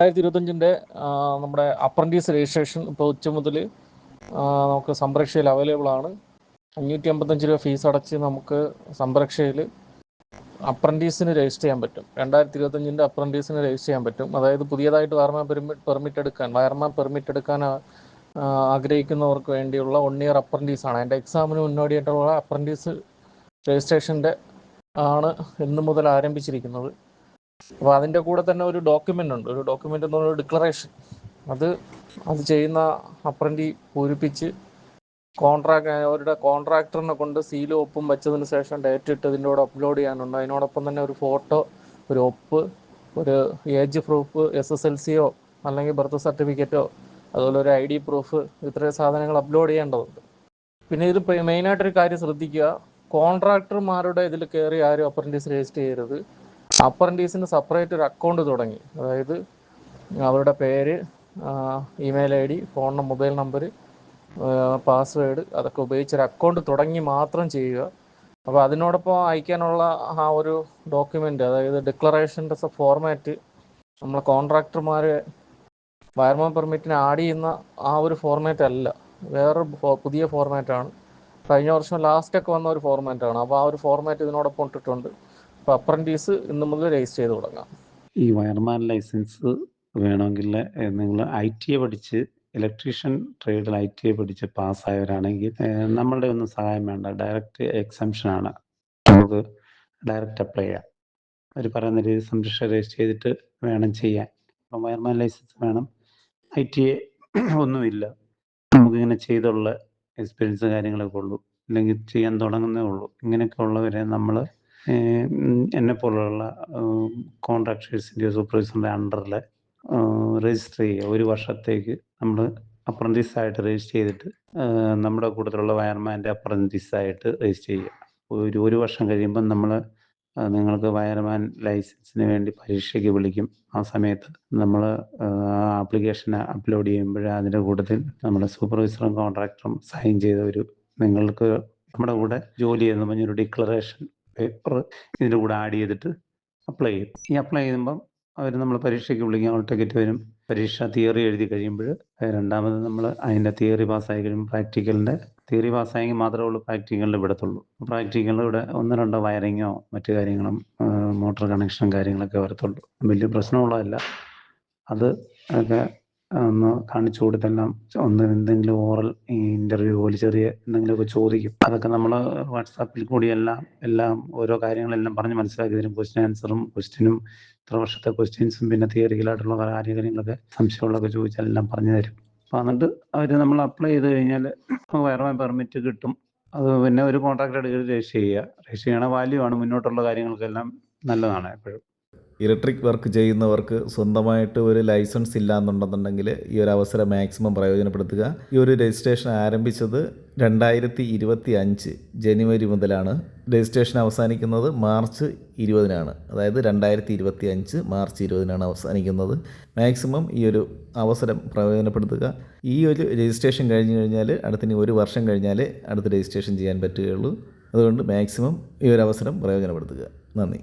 രണ്ടായിരത്തി ഇരുപത്തഞ്ചിന്റെ നമ്മുടെ apprentice registration ഇപ്പോൾ ഉച്ച മുതൽ നമുക്ക് സംരക്ഷയിൽ അവൈലബിൾ ആണ്. അഞ്ഞൂറ്റി അമ്പത്തഞ്ച് രൂപ ഫീസ് അടച്ച് നമുക്ക് സംരക്ഷയിൽ അപ്രന്റീസിന് രജിസ്റ്റർ ചെയ്യാൻ പറ്റും. രണ്ടായിരത്തി ഇരുപത്തഞ്ചിന്റെ അപ്രന്റീസിന് രജിസ്റ്റർ ചെയ്യാൻ പറ്റും. അതായത് പുതിയതായിട്ട് വയർമാൻ പെർമിറ്റ് പെർമിറ്റ് എടുക്കാൻ വയർമാൻ പെർമിറ്റ് എടുക്കാൻ ആഗ്രഹിക്കുന്നവർക്ക് വേണ്ടിയുള്ള വൺ ഇയർ അപ്രന്റീസ് ആണ്. എന്റെ എക്സാമിന് മുന്നോടിയായിട്ടുള്ള അപ്രന്റീസ് രജിസ്ട്രേഷന്റെ ആണ് ഇന്ന് മുതൽ ആരംഭിച്ചിരിക്കുന്നത്. അപ്പോൾ അതിന്റെ കൂടെ തന്നെ ഒരു ഡോക്യുമെന്റ് ഉണ്ട്. ഒരു ഡോക്യുമെന്റ് എന്ന് പറയുന്നത് ഡിക്ലറേഷൻ അത് അത് ചെയ്യുന്ന അപ്രന്റി പൂരിപ്പിച്ച് കോൺട്രാക്ട് അവരുടെ കോൺട്രാക്ടറിനെ കൊണ്ട് സീലും ഒപ്പും വെച്ചതിന് ശേഷം ഡേറ്റ് ഇട്ട് ഇതിന്റെ കൂടെ അപ്ലോഡ് ചെയ്യാനുണ്ട്. അതിനോടൊപ്പം തന്നെ ഒരു ഫോട്ടോ ഒരു ഒപ്പ് ഒരു age proof S S L സിയോ അല്ലെങ്കിൽ ബർത്ത് സർട്ടിഫിക്കറ്റോ അതുപോലെ ഒരു ഐ ഡി പ്രൂഫ് ഇത്രയും സാധനങ്ങൾ അപ്ലോഡ് ചെയ്യേണ്ടതുണ്ട്. പിന്നെ ഇത് മെയിനായിട്ടൊരു കാര്യം ശ്രദ്ധിക്കുക. കോൺട്രാക്ടർമാരുടെ ഇതിൽ കയറി ആരും അപ്രന്റീസ് രജിസ്റ്റർ ചെയ്യരുത്. അപ്രന്റീസിന് സെപ്പറേറ്റ് ഒരു അക്കൗണ്ട് തുടങ്ങി. അതായത് അവരുടെ പേര് email I D phone mobile number password അതൊക്കെ ഉപയോഗിച്ചൊരു അക്കൗണ്ട് തുടങ്ങി മാത്രം ചെയ്യുക. അപ്പോൾ അതിനോടൊപ്പം അയക്കാനുള്ള ആ ഒരു ഡോക്യുമെന്റ് അതായത് ഡിക്ലറേഷന്റെ ഫോർമാറ്റ് നമ്മൾ കോൺട്രാക്ടർമാർ വയർമാൻ പെർമിറ്റിന് ആഡ് ചെയ്യുന്ന ആ ഒരു ഫോർമാറ്റ് അല്ല. വേറൊരു പുതിയ ഫോർമാറ്റാണ് കഴിഞ്ഞ വർഷം ലാസ്റ്റൊക്കെ വന്ന ഒരു ഫോർമാറ്റാണ് അപ്പോൾ ആ ഒരു ഫോർമാറ്റ് ഇതിനോടൊപ്പം ഇട്ടിട്ടുണ്ട്. അപ്പോൾ അപ്രന്റീസ് ഇന്ന് മുതൽ രജിസ്റ്റർ ചെയ്ത് തുടങ്ങാം. ഈ വയർമാൻ ലൈസൻസ് വേണമെങ്കിൽ നിങ്ങൾ ഐ ടി എ പഠിച്ച് ഇലക്ട്രീഷ്യൻ ട്രേഡിൽ ഐ ടി എ പഠിച്ച് പാസ്സായവരാണെങ്കിൽ നമ്മളുടെ ഒന്നും സഹായം വേണ്ട. ഡയറക്റ്റ് എക്സംഷൻ ആണ്. നമുക്ക് ഡയറക്റ്റ് അപ്ലൈ ചെയ്യാം. അവർ പറയുന്ന രീതി സംരക്ഷ രജിസ്റ്റർ ചെയ്തിട്ട് വേണം ചെയ്യാൻ. അപ്പം വയർമാൻ ലൈസൻസ് വേണം. ഐ ടി എ ഒന്നുമില്ല. നമുക്കിങ്ങനെ ചെയ്തുള്ള എക്സ്പീരിയൻസ് കാര്യങ്ങളൊക്കെ ഉള്ളൂ. അല്ലെങ്കിൽ ചെയ്യാൻ തുടങ്ങുന്നേ ഉള്ളൂ. ഇങ്ങനെയൊക്കെ ഉള്ളവരെ നമ്മൾ എന്നെ പോലുള്ള കോൺട്രാക്ടേഴ്സിന്റെയോ സൂപ്പർവൈസറിന്റെ അണ്ടറിൽ രജിസ്റ്റർ ചെയ്യുക. ഒരു വർഷത്തേക്ക് നമ്മൾ അപ്രന്റീസായിട്ട് രജിസ്റ്റർ ചെയ്തിട്ട് നമ്മുടെ കൂട്ടത്തിലുള്ള വയർമാന്റെ അപ്രന്റീസായിട്ട് രജിസ്റ്റർ ചെയ്യുക. ഒരു ഒരു വർഷം കഴിയുമ്പം നമ്മൾ നിങ്ങൾക്ക് വയർമാൻ ലൈസൻസിന് വേണ്ടി പരീക്ഷയ്ക്ക് വിളിക്കും. ആ സമയത്ത് നമ്മൾ ആപ്ലിക്കേഷൻ അപ്ലോഡ് ചെയ്യുമ്പോൾ അതിന്റെ കൂട്ടത്തിൽ നമ്മുടെ സൂപ്പർവൈസറും കോൺട്രാക്ടറും സൈൻ ചെയ്ത ഒരു നിങ്ങൾക്ക് നമ്മുടെ കൂടെ ജോലി ചെയ്യുന്ന പറഞ്ഞൊരു ഡിക്ലറേഷൻ പേപ്പർ ഇതിന്റെ കൂടെ ആഡ് ചെയ്തിട്ട് അപ്ലൈ ചെയ്യും. ഈ അപ്ലൈ ചെയ്യുമ്പം അവർ നമ്മൾ പരീക്ഷയ്ക്ക് വിളിക്കാൻ ടിക്കറ്റ് വരും. പരീക്ഷ തിയറി എഴുതി കഴിയുമ്പോൾ രണ്ടാമത് നമ്മൾ അതിന്റെ തിയറി പാസ്സായി കഴിയുമ്പോൾ പ്രാക്ടിക്കലിന്റെ തിയറി പാസ്സായെങ്കിൽ മാത്രമേ ഉള്ളൂ പ്രാക്ടിക്കലിൽ വിടത്തുള്ളൂ. പ്രാക്ടിക്കലിൽ ഇവിടെ ഒന്ന് രണ്ടോ വയറിങ്ങോ മറ്റു കാര്യങ്ങളും മോട്ടോർ കണക്ഷനും കാര്യങ്ങളൊക്കെ വരത്തുള്ളൂ. വലിയ പ്രശ്നമുള്ളതല്ല. അത് ഒക്കെ ഒന്ന് കാണിച്ചു കൊടുത്തെല്ലാം ഒന്ന് എന്തെങ്കിലും ഓറൽ ഇന്റർവ്യൂ പോലെ ചെറിയ എന്തെങ്കിലുമൊക്കെ ചോദിക്കും. അതൊക്കെ നമ്മൾ വാട്സാപ്പിൽ കൂടി എല്ലാം എല്ലാം ഓരോ കാര്യങ്ങളെല്ലാം പറഞ്ഞ് മനസ്സിലാക്കി തരും. ക്വസ്റ്റ്യൻ ആൻസറും ക്വസ്റ്റ്യനും ഇത്ര വർഷത്തെ ക്വസ്റ്റ്യൻസും പിന്നെ തിയറിക്കലായിട്ടുള്ള കാര്യങ്ങളൊക്കെ സംശയമുള്ളതൊക്കെ ചോദിച്ചാൽ എല്ലാം പറഞ്ഞു തരും. അപ്പോൾ എന്നിട്ട് അവർ നമ്മൾ അപ്ലൈ ചെയ്ത് കഴിഞ്ഞാൽ വയർമാൻ പെർമിറ്റ് കിട്ടും. അത് പിന്നെ ഒരു കോൺട്രാക്ട് എടുക്കുക രജിസ്റ്റർ ചെയ്യുക. രജിസ്റ്റർ ചെയ്യണ വാല്യൂ ആണ്. മുന്നോട്ടുള്ള കാര്യങ്ങൾക്കെല്ലാം നല്ലതാണ് എപ്പോഴും. ഇലക്ട്രിക് വർക്ക് ചെയ്യുന്നവർക്ക് സ്വന്തമായിട്ട് ഒരു ലൈസൻസ് ഇല്ല എന്നുണ്ടെന്നുണ്ടെങ്കിൽ ഈ ഒരു അവസരം മാക്സിമം പ്രയോജനപ്പെടുത്തുക. ഈ ഒരു രജിസ്ട്രേഷൻ ആരംഭിച്ചത് രണ്ടായിരത്തി ഇരുപത്തി അഞ്ച് ജനുവരി മുതലാണ്. രജിസ്ട്രേഷൻ അവസാനിക്കുന്നത് മാർച്ച് ഇരുപതിനാണ്. അതായത് രണ്ടായിരത്തി ഇരുപത്തി അഞ്ച് മാർച്ച് ഇരുപതിനാണ് അവസാനിക്കുന്നത്. മാക്സിമം ഈ ഒരു അവസരം പ്രയോജനപ്പെടുത്തുക. ഈ ഒരു രജിസ്ട്രേഷൻ കഴിഞ്ഞ് കഴിഞ്ഞാൽ അടുത്തിന് ഒരു വർഷം കഴിഞ്ഞാൽ അടുത്ത രജിസ്ട്രേഷൻ ചെയ്യാൻ പറ്റുകയുള്ളൂ. അതുകൊണ്ട് മാക്സിമം ഈ ഒരു അവസരം പ്രയോജനപ്പെടുത്തുക. നന്ദി.